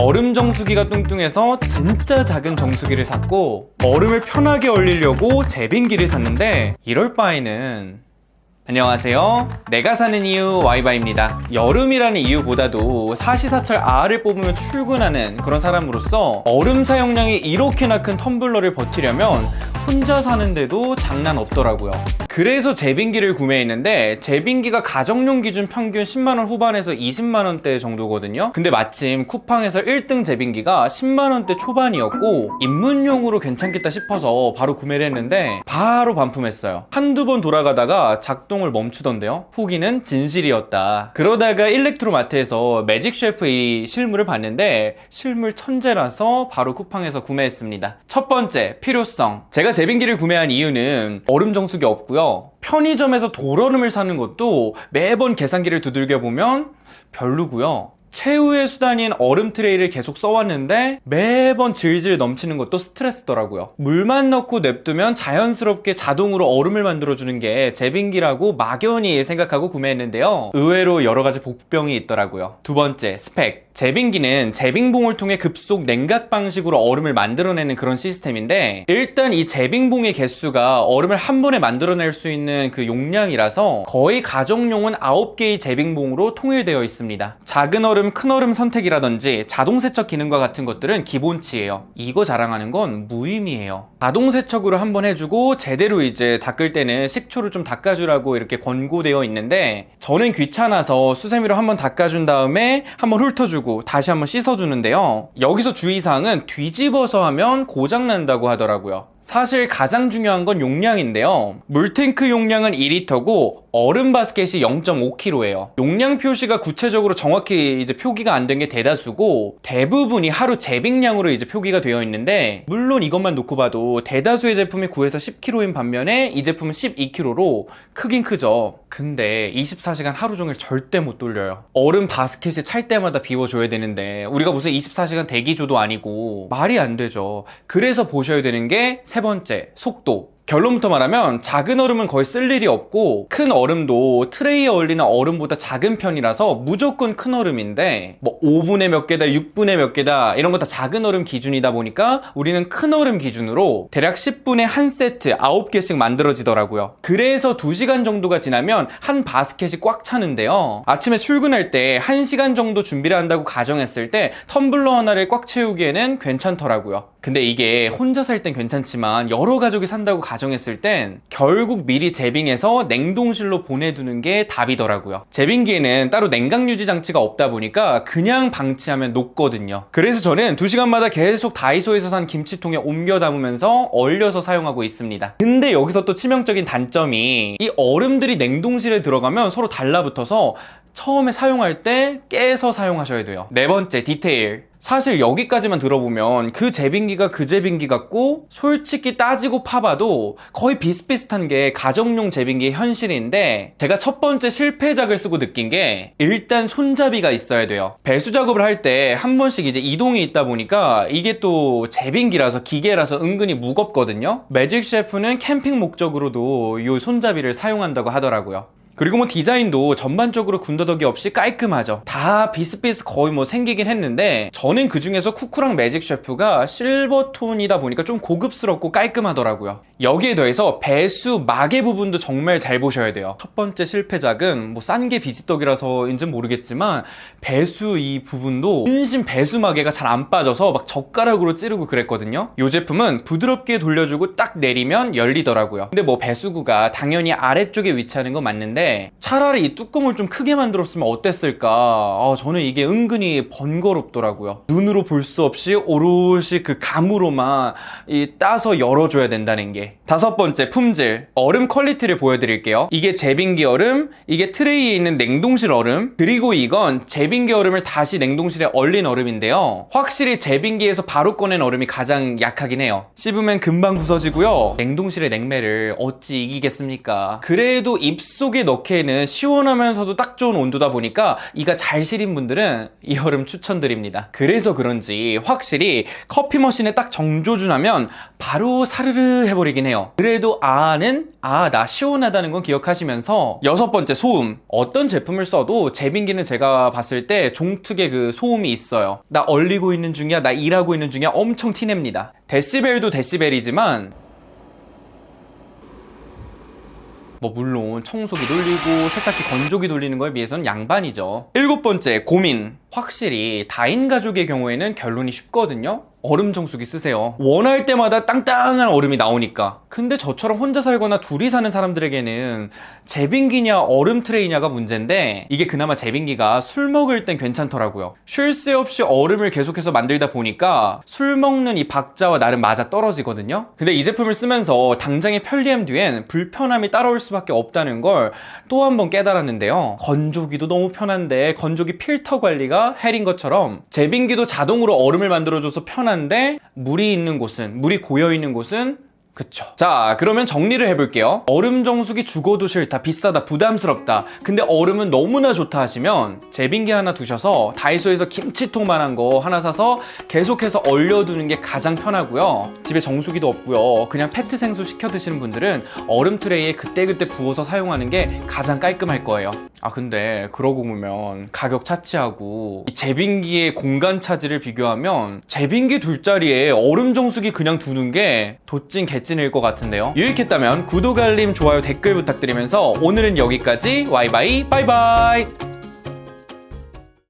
얼음 정수기가 뚱뚱해서 진짜 작은 정수기를 샀고 얼음을 편하게 얼리려고 제빙기를 샀는데 이럴 바에는 안녕하세요. 내가 사는 이유 와이바입니다. 여름이라는 이유보다도 사시사철 R을 뽑으면 출근하는 그런 사람으로서 얼음 사용량이 이렇게나 큰 텀블러를 버티려면 혼자 사는데도 장난 없더라고요. 그래서 제빙기를 구매했는데 제빙기가 가정용 기준 평균 10만원 후반에서 20만원대 정도거든요. 근데 마침 쿠팡에서 1등 제빙기가 10만원대 초반이었고 입문용으로 괜찮겠다 싶어서 바로 구매를 했는데 바로 반품했어요. 한두 번 돌아가다가 작동을 멈추던데요. 후기는 진실이었다. 그러다가 일렉트로마트에서 매직 셰프 이 실물을 봤는데 실물 천재라서 바로 쿠팡에서 구매했습니다. 첫 번째, 필요성. 제가 제빙기를 구매한 이유는 얼음 정수기 없고요. 편의점에서 돌얼음을 사는 것도 매번 계산기를 두들겨 보면 별로고요. 최후의 수단인 얼음 트레이를 계속 써왔는데 매번 질질 넘치는 것도 스트레스더라고요. 물만 넣고 냅두면 자연스럽게 자동으로 얼음을 만들어주는 게 제빙기라고 막연히 생각하고 구매했는데요. 의외로 여러 가지 복병이 있더라고요. 두 번째, 스펙. 제빙기는 제빙봉을 통해 급속 냉각 방식으로 얼음을 만들어내는 그런 시스템인데 일단 이 제빙봉의 개수가 얼음을 한 번에 만들어낼 수 있는 그 용량이라서 거의 가정용은 9개의 제빙봉으로 통일되어 있습니다. 작은 얼음, 큰 얼음 선택이라든지 자동 세척 기능과 같은 것들은 기본치예요. 이거 자랑하는 건 무의미해요. 자동 세척으로 한번 해주고 제대로 이제 닦을 때는 식초를 좀 닦아주라고 이렇게 권고되어 있는데 저는 귀찮아서 수세미로 한번 닦아준 다음에 한번 훑어주고 다시 한번 씻어주는데요. 여기서 주의사항은 뒤집어서 하면 고장난다고 하더라고요. 사실 가장 중요한 건 용량인데요. 물탱크 용량은 2리터고 얼음 바스켓이 0.5kg예요. 용량 표시가 구체적으로 정확히 이제 표기가 안 된 게 대다수고 대부분이 하루 제빙량으로 이제 표기가 되어 있는데 물론 이것만 놓고 봐도 대다수의 제품이 9에서 10kg인 반면에 이 제품은 12kg로 크긴 크죠. 근데 24시간 하루 종일 절대 못 돌려요. 얼음 바스켓이 찰 때마다 비워줘야 되는데 우리가 무슨 24시간 대기조도 아니고 말이 안 되죠. 그래서 보셔야 되는 게세 번째 속도. 결론부터 말하면 작은 얼음은 거의 쓸 일이 없고 큰 얼음도 트레이에 얼리는 얼음보다 작은 편이라서 무조건 큰 얼음인데 뭐 5분의 몇 개다 6분의 몇 개다 이런 거 다 작은 얼음 기준이다 보니까 우리는 큰 얼음 기준으로 대략 10분에 한 세트 9개씩 만들어지더라고요. 그래서 2시간 정도가 지나면 한 바스켓이 꽉 차는데요. 아침에 출근할 때 1시간 정도 준비를 한다고 가정했을 때 텀블러 하나를 꽉 채우기에는 괜찮더라고요. 근데 이게 혼자 살 땐 괜찮지만 여러 가족이 산다고 가정했을 땐 결국 미리 제빙해서 냉동실로 보내두는 게 답이더라고요. 제빙기에는 따로 냉각 유지 장치가 없다 보니까 그냥 방치하면 녹거든요. 그래서 저는 2시간마다 계속 다이소에서 산 김치통에 옮겨 담으면서 얼려서 사용하고 있습니다. 근데 여기서 또 치명적인 단점이 이 얼음들이 냉동실에 들어가면 서로 달라붙어서 처음에 사용할 때 깨서 사용하셔야 돼요. 네 번째, 디테일. 사실 여기까지만 들어보면 그 제빙기가 그 제빙기 같고 솔직히 따지고 파봐도 거의 비슷비슷한 게 가정용 제빙기의 현실인데 제가 첫 번째 실패작을 쓰고 느낀 게 일단 손잡이가 있어야 돼요. 배수 작업을 할 때 한 번씩 이제 이동이 있다 보니까 이게 또 제빙기라서 기계라서 은근히 무겁거든요. 매직 셰프는 캠핑 목적으로도 이 손잡이를 사용한다고 하더라고요. 그리고 뭐 디자인도 전반적으로 군더더기 없이 깔끔하죠. 다 비슷비슷 거의 뭐 생기긴 했는데 저는 그 중에서 쿠쿠랑 매직 셰프가 실버 톤이다 보니까 좀 고급스럽고 깔끔하더라고요. 여기에 더해서 배수 마개 부분도 정말 잘 보셔야 돼요. 첫 번째 실패작은 뭐 싼 게 비지떡이라서인지는 모르겠지만 배수 이 부분도 근심 배수 마개가 잘 안 빠져서 막 젓가락으로 찌르고 그랬거든요. 이 제품은 부드럽게 돌려주고 딱 내리면 열리더라고요. 근데 뭐 배수구가 당연히 아래쪽에 위치하는 건 맞는데 차라리 이 뚜껑을 좀 크게 만들었으면 어땠을까? 아, 저는 이게 은근히 번거롭더라고요. 눈으로 볼 수 없이 오롯이 그 감으로만 이 따서 열어줘야 된다는 게. 다섯 번째 품질. 얼음 퀄리티를 보여드릴게요. 이게 제빙기 얼음 이게 트레이에 있는 냉동실 얼음 그리고 이건 제빙기 얼음을 다시 냉동실에 얼린 얼음인데요. 확실히 제빙기에서 바로 꺼낸 얼음이 가장 약하긴 해요. 씹으면 금방 부서지고요. 냉동실의 냉매를 어찌 이기겠습니까? 그래도 입속에 넣 넣기에는 시원하면서도 딱 좋은 온도다 보니까 이가 잘 시린 분들은 이 여름 추천드립니다. 그래서 그런지 확실히 커피 머신에 딱 정조준하면 바로 사르르 해버리긴 해요. 그래도 아는 아 나 시원하다는 건 기억하시면서 여섯 번째 소음 어떤 제품을 써도 제빙기는 제가 봤을 때 종특의 그 소음이 있어요. 나 얼리고 있는 중이야 나 일하고 있는 중이야 엄청 티냅니다. 데시벨도 데시벨이지만 뭐 물론 청소기 돌리고 세탁기 건조기 돌리는 거에 비해서는 양반이죠. 일곱 번째 고민. 확실히 다인 가족의 경우에는 결론이 쉽거든요. 얼음 정수기 쓰세요. 원할 때마다 땅땅한 얼음이 나오니까. 근데 저처럼 혼자 살거나 둘이 사는 사람들에게는 제빙기냐 얼음 트레이냐가 문제인데 이게 그나마 제빙기가 술 먹을 땐 괜찮더라고요. 쉴 새 없이 얼음을 계속해서 만들다 보니까 술 먹는 이 박자와 나름 맞아 떨어지거든요. 근데 이 제품을 쓰면서 당장의 편리함 뒤엔 불편함이 따라올 수밖에 없다는 걸 또 한 번 깨달았는데요. 건조기도 너무 편한데 건조기 필터 관리가 헬인 것처럼 제빙기도 자동으로 얼음을 만들어줘서 편한 데 물이 있는 곳은 물이 고여 있는 곳은 그쵸. 자, 그러면 정리를 해볼게요. 얼음 정수기 죽어도 싫다, 비싸다, 부담스럽다. 근데 얼음은 너무나 좋다 하시면 제빙기 하나 두셔서 다이소에서 김치통만한 거 하나 사서 계속해서 얼려두는 게 가장 편하고요. 집에 정수기도 없고요. 그냥 페트 생수 시켜 드시는 분들은 얼음 트레이에 그때그때 부어서 사용하는 게 가장 깔끔할 거예요. 아, 근데 그러고 보면 가격 차치하고 이 제빙기의 공간 차지를 비교하면 제빙기 둘 자리에 얼음 정수기 그냥 두는 게 도찐 개찐 일 것 같은데요. 유익했다면 구독, 알림, 좋아요, 댓글 부탁드리면서 오늘은 여기까지. 와이바이. 바이바이